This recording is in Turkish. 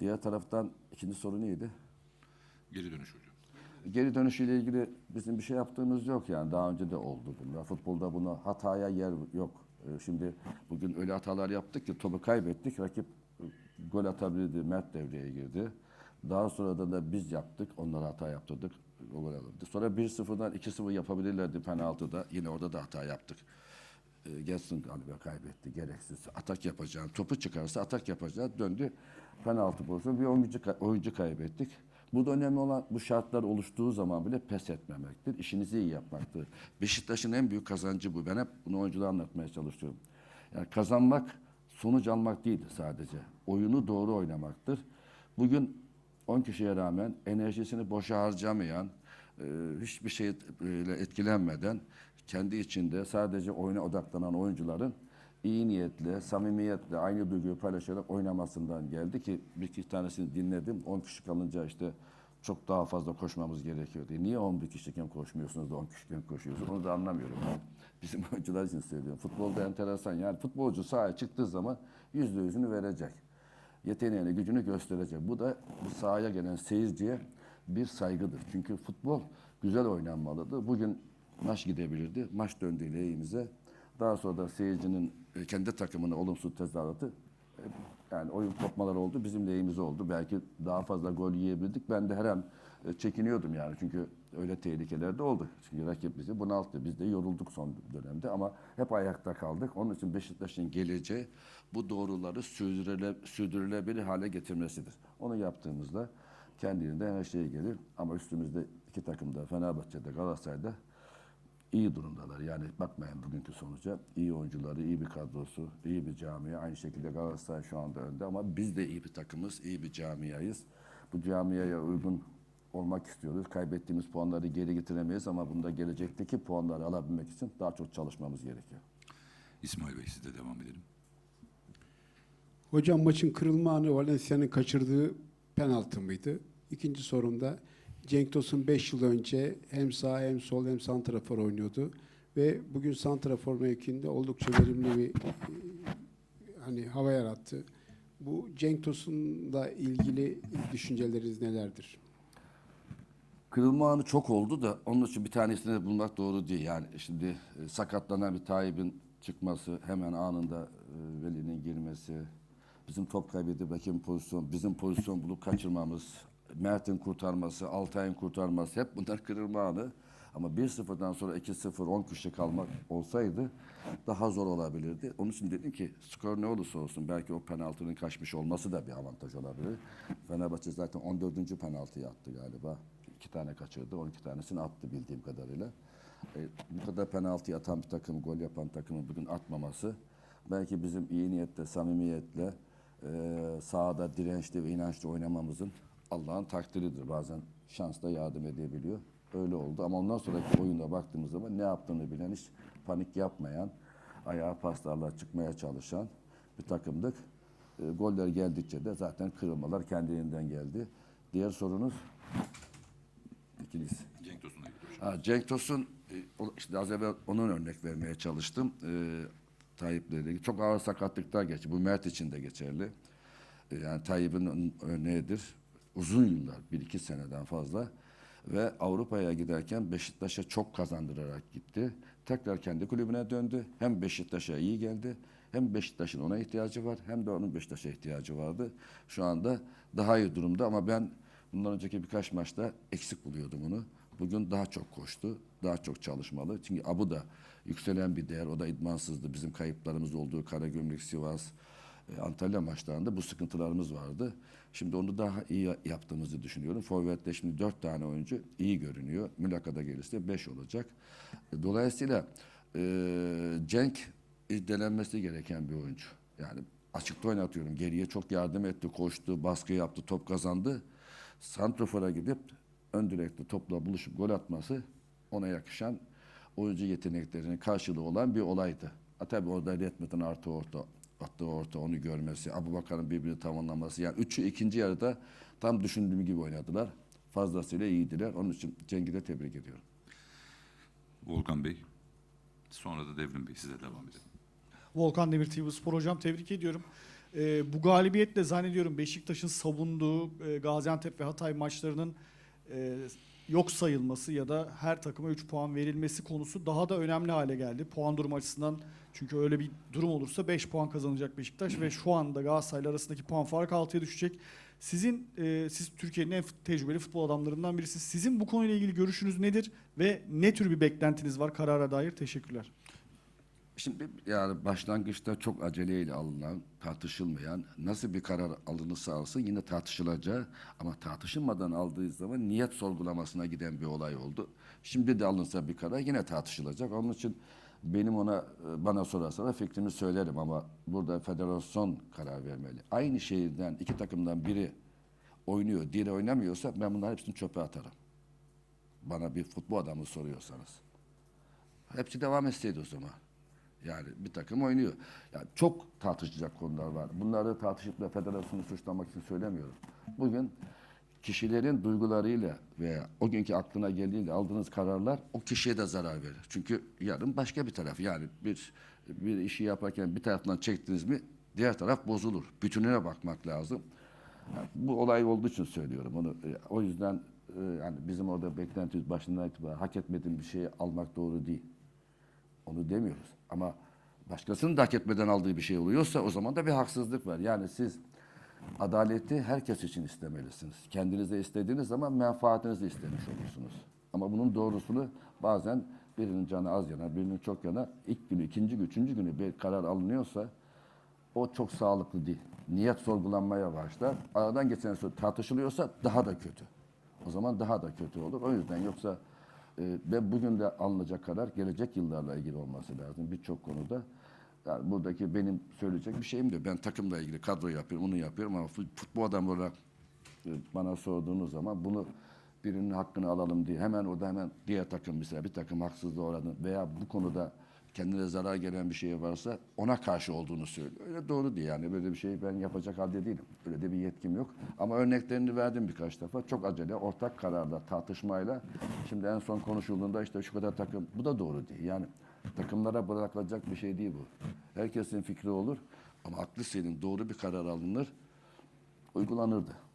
Diğer taraftan ikinci soru neydi? Geri dönüş hocam. Geri dönüşüyle ilgili bizim bir şey yaptığımız yok yani. Daha önce de oldu bunlar. Futbolda buna hataya yer yok. Ee, Şimdi bugün öyle hatalar yaptık ki topu kaybettik. Rakip e, gol atabilirdi. Mert devreye girdi. Daha sonra da, biz yaptık. Onlara hata yaptırdık. Gol alındı. Sonra 1-0'dan 2-0 yapabilirlerdi penaltıda. Yine orada da hata yaptık. E, Gelsin galiba kaybetti. Gereksiz. Atak yapacağım. Topu çıkarsa atak yapacağız. Döndü. Penaltı pozisyonu. Bir oyuncu, oyuncu kaybettik. Burada önemli olan bu şartlar oluştuğu zaman bile pes etmemektir. İşinizi iyi yapmaktır. Beşiktaş'ın en büyük kazancı bu. Ben hep bunu oyunculara anlatmaya çalışıyorum. Yani kazanmak sonuç almak değildir sadece. Oyunu doğru oynamaktır. Bugün 10 kişiye rağmen enerjisini boşa harcamayan, e, hiçbir şeyle etkilenmeden kendi içinde sadece oyuna odaklanan oyuncuların iyi niyetle, samimiyetle aynı duyguyu paylaşarak oynamasından geldi ki bir iki tanesini dinledim. 10 kişi kalınca işte çok daha fazla koşmamız gerekiyor diye. Niye 11 kişiyken koşmuyorsunuz da 10 kişiyken koşuyorsunuz? Onu da anlamıyorum. Bizim oyuncular için söylüyorum. Futbolda enteresan yani futbolcu sahaya çıktığı zaman yüzde yüzünü verecek yeteneğini, gücünü gösterecek. Bu da bu sahaya gelen seyirciye bir saygıdır. Çünkü futbol güzel oynanmalıdır. Bugün maç gidebilirdi. Maç döndü lehimize. Daha sonra da seyircinin e, kendi takımına olumsuz tezahüratı e, yani oyun kopmalar oldu. Bizim lehimize oldu. Belki daha fazla gol yiyebildik. Ben de her an e, çekiniyordum yani. Çünkü öyle tehlikeler de oldu. Çünkü rakip bizi bunalttı. Biz de yorulduk son dönemde ama hep ayakta kaldık. Onun için Beşiktaş'ın geleceği bu doğruları sürdürüle, sürdürülebilir hale getirmesidir. Onu yaptığımızda kendiliğinden her şey gelir. Ama üstümüzde iki takımda Fenerbahçe'de Galatasaray'da iyi durumdalar. Yani bakmayın bugünkü sonuca. iyi oyuncuları, iyi bir kadrosu, iyi bir camia. Aynı şekilde Galatasaray şu anda önde ama biz de iyi bir takımız, iyi bir camiayız. Bu camiaya uygun olmak istiyoruz. Kaybettiğimiz puanları geri getiremeyiz ama bunda gelecekteki puanları alabilmek için daha çok çalışmamız gerekiyor. İsmail Bey siz de devam edelim. Hocam maçın kırılma anı Valencia'nın kaçırdığı penaltı mıydı? İkinci sorumda Cenk Tosun 5 yıl önce hem sağ hem sol hem santrafor oynuyordu. Ve bugün santrafor mevkinde oldukça verimli bir e, hani hava yarattı. Bu Cenk Tosun'la ilgili düşünceleriniz nelerdir? Kırılma anı çok oldu da onun için bir tanesini bulmak doğru değil. Yani şimdi e, sakatlanan bir Tayyip'in çıkması, hemen anında e, Veli'nin girmesi, bizim top kaybedip rakibin pozisyon, bizim pozisyon bulup kaçırmamız, Mert'in kurtarması, Altay'ın kurtarması hep bunlar kırılma anı. Ama 1-0'dan sonra 2-0, 10 kişi kalmak olsaydı daha zor olabilirdi. Onun için dedim ki skor ne olursa olsun belki o penaltının kaçmış olması da bir avantaj olabilir. Fenerbahçe zaten 14. penaltıyı attı galiba. İki tane kaçırdı, 12 tanesini attı bildiğim kadarıyla. E, bu kadar penaltı atan bir takım, gol yapan takımın bugün atmaması belki bizim iyi niyetle, samimiyetle e, sahada dirençli ve inançlı oynamamızın Allah'ın takdiridir. Bazen şans da yardım edebiliyor. Öyle oldu ama ondan sonraki oyunda baktığımız zaman ne yaptığını bilen, hiç panik yapmayan, ayağa paslarla çıkmaya çalışan bir takımdık. E, goller geldikçe de zaten kırılmalar kendiliğinden geldi. Diğer sorunuz ikincisi. Cenk hocam. Ha, Cenk Tosun, e, işte az evvel onun örnek vermeye çalıştım. E, Tayyip'le ilgili. Çok ağır sakatlıklar geçti. Bu Mert için de geçerli. E, yani Tayyip'in örneğidir. Uzun yıllar, bir iki seneden fazla. Ve Avrupa'ya giderken Beşiktaş'a çok kazandırarak gitti. Tekrar kendi kulübüne döndü. Hem Beşiktaş'a iyi geldi. Hem Beşiktaş'ın ona ihtiyacı var. Hem de onun Beşiktaş'a ihtiyacı vardı. Şu anda daha iyi durumda ama ben bundan önceki birkaç maçta eksik buluyordum onu. Bugün daha çok koştu, daha çok çalışmalı. Çünkü Abu da yükselen bir değer, o da idmansızdı. Bizim kayıplarımız olduğu Karagümrük, Sivas, Antalya maçlarında bu sıkıntılarımız vardı. Şimdi onu daha iyi yaptığımızı düşünüyorum. Forvet'te şimdi dört tane oyuncu iyi görünüyor. Mülakada gelirse beş olacak. E, Dolayısıyla e, Cenk denenmesi gereken bir oyuncu. Yani açıkta oynatıyorum. Geriye çok yardım etti, koştu, baskı yaptı, top kazandı. Santrofor'a gidip ön direkte topla buluşup gol atması ona yakışan oyuncu yeteneklerinin karşılığı olan bir olaydı. Ha, tabii orada Redmond'un artı orta attığı orta onu görmesi, Abu Bakar'ın birbirini tamamlaması. Yani üçü ikinci yarıda tam düşündüğüm gibi oynadılar. Fazlasıyla iyiydiler. Onun için Cenk'i de tebrik ediyorum. Volkan Bey. Sonra da Devrim Bey size devam edelim. Volkan Demir TV Spor hocam tebrik ediyorum. E, bu galibiyetle zannediyorum Beşiktaş'ın savunduğu e, Gaziantep ve Hatay maçlarının e, yok sayılması ya da her takıma 3 puan verilmesi konusu daha da önemli hale geldi. Puan durumu açısından çünkü öyle bir durum olursa 5 puan kazanacak Beşiktaş ve şu anda Galatasaray'la arasındaki puan farkı 6'ya düşecek. Sizin e, siz Türkiye'nin en tecrübeli futbol adamlarından birisiniz. Sizin bu konuyla ilgili görüşünüz nedir ve ne tür bir beklentiniz var karara dair? Teşekkürler. Şimdi yani başlangıçta çok aceleyle alınan, tartışılmayan, nasıl bir karar alınırsa alsın yine tartışılacağı ama tartışılmadan aldığı zaman niyet sorgulamasına giden bir olay oldu. Şimdi de alınsa bir karar yine tartışılacak. Onun için benim ona bana sorarsa fikrimi söylerim ama burada federasyon karar vermeli. Aynı şehirden iki takımdan biri oynuyor, diğeri oynamıyorsa ben bunların hepsini çöpe atarım. Bana bir futbol adamı soruyorsanız. Hepsi devam etseydi o zaman. Yani bir takım oynuyor. Yani çok tartışacak konular var. Bunları tartışıp da federasyonu suçlamak için söylemiyorum. Bugün kişilerin duygularıyla veya o günkü aklına geldiğiyle aldığınız kararlar o kişiye de zarar verir. Çünkü yarın başka bir taraf yani bir bir işi yaparken bir taraftan çektiniz mi diğer taraf bozulur. Bütününe bakmak lazım. Yani bu olay olduğu için söylüyorum onu. E, O yüzden e, yani bizim orada beklentimiz başından itibaren hak etmediğim bir şeyi almak doğru değil. Onu demiyoruz. Ama başkasının da hak etmeden aldığı bir şey oluyorsa o zaman da bir haksızlık var. Yani siz adaleti herkes için istemelisiniz. Kendinize istediğiniz zaman menfaatinizi istemiş olursunuz. Ama bunun doğrusunu bazen birinin canı az yana, birinin çok yana ilk günü, ikinci gün, üçüncü günü bir karar alınıyorsa o çok sağlıklı değil. Niyet sorgulanmaya başlar. Aradan geçen süre tartışılıyorsa daha da kötü. O zaman daha da kötü olur. O yüzden yoksa ve bugün de alınacak karar gelecek yıllarla ilgili olması lazım birçok konuda. Yani buradaki benim söyleyecek bir şeyim de ben takımla ilgili kadro yapıyorum, onu yapıyorum ama fut- futbol adamı olarak e, bana sorduğunuz zaman bunu birinin hakkını alalım diye hemen orada hemen diğer takım mesela bir takım haksızlığa uğradı veya bu konuda kendine zarar gelen bir şey varsa ona karşı olduğunu söylüyor. Öyle doğru değil yani böyle bir şeyi ben yapacak halde değilim. Öyle de bir yetkim yok. Ama örneklerini verdim birkaç defa. Çok acele ortak kararla tartışmayla şimdi en son konuşulduğunda işte şu kadar takım bu da doğru değil. Yani takımlara bırakılacak bir şey değil bu. Herkesin fikri olur ama aklı senin doğru bir karar alınır uygulanırdı.